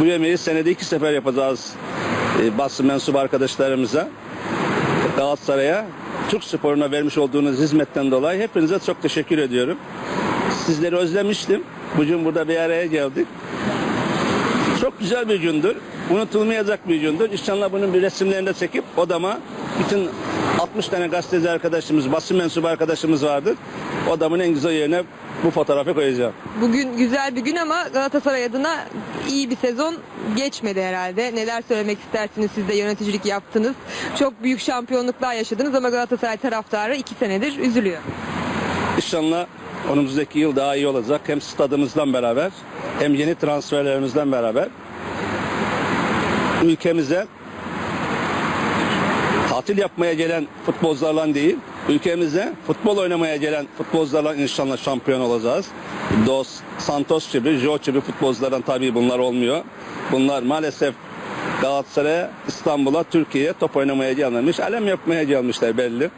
Bu yemeği senede iki sefer yapacağız e, basın mensubu arkadaşlarımıza. Galatasaray'a, Türk sporuna vermiş olduğunuz hizmetten dolayı hepinize çok teşekkür ediyorum. Sizleri özlemiştim. Bugün burada bir araya geldik. Çok güzel bir gündür. Unutulmayacak bir gündür. İnşallah bunun bir resimlerini de çekip odama bütün 60 tane gazeteci arkadaşımız, basın mensubu arkadaşımız vardır. Odamın en güzel yerine bu fotoğrafı koyacağım. Bugün güzel bir gün ama Galatasaray adına iyi bir sezon geçmedi herhalde. Neler söylemek istersiniz siz de yöneticilik yaptınız. Çok büyük şampiyonluklar yaşadınız ama Galatasaray taraftarı iki senedir üzülüyor. İnşallah önümüzdeki yıl daha iyi olacak. Hem stadımızdan beraber hem yeni transferlerimizden beraber ülkemize tatil yapmaya gelen futbolcularla değil, ülkemize futbol oynamaya gelen futbolcularla inşallah şampiyon olacağız. Dos Santos gibi, Jo gibi futbolculardan tabii bunlar olmuyor. Bunlar maalesef Galatasaray'a, İstanbul'a, Türkiye'ye top oynamaya gelmemiş. Alem yapmaya gelmişler belli.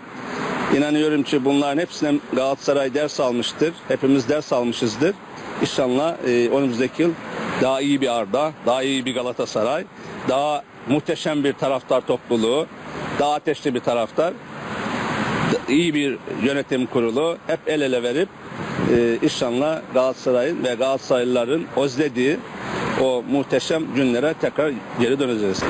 İnanıyorum ki bunların hepsine Galatasaray ders almıştır. Hepimiz ders almışızdır. İnşallah e, önümüzdeki yıl daha iyi bir Arda, daha iyi bir Galatasaray, daha muhteşem bir taraftar topluluğu, daha ateşli bir taraftar, iyi bir yönetim kurulu hep el ele verip e, inşallah Galatasaray'ın ve Galatasaraylıların özlediği o muhteşem günlere tekrar geri döneceğiz.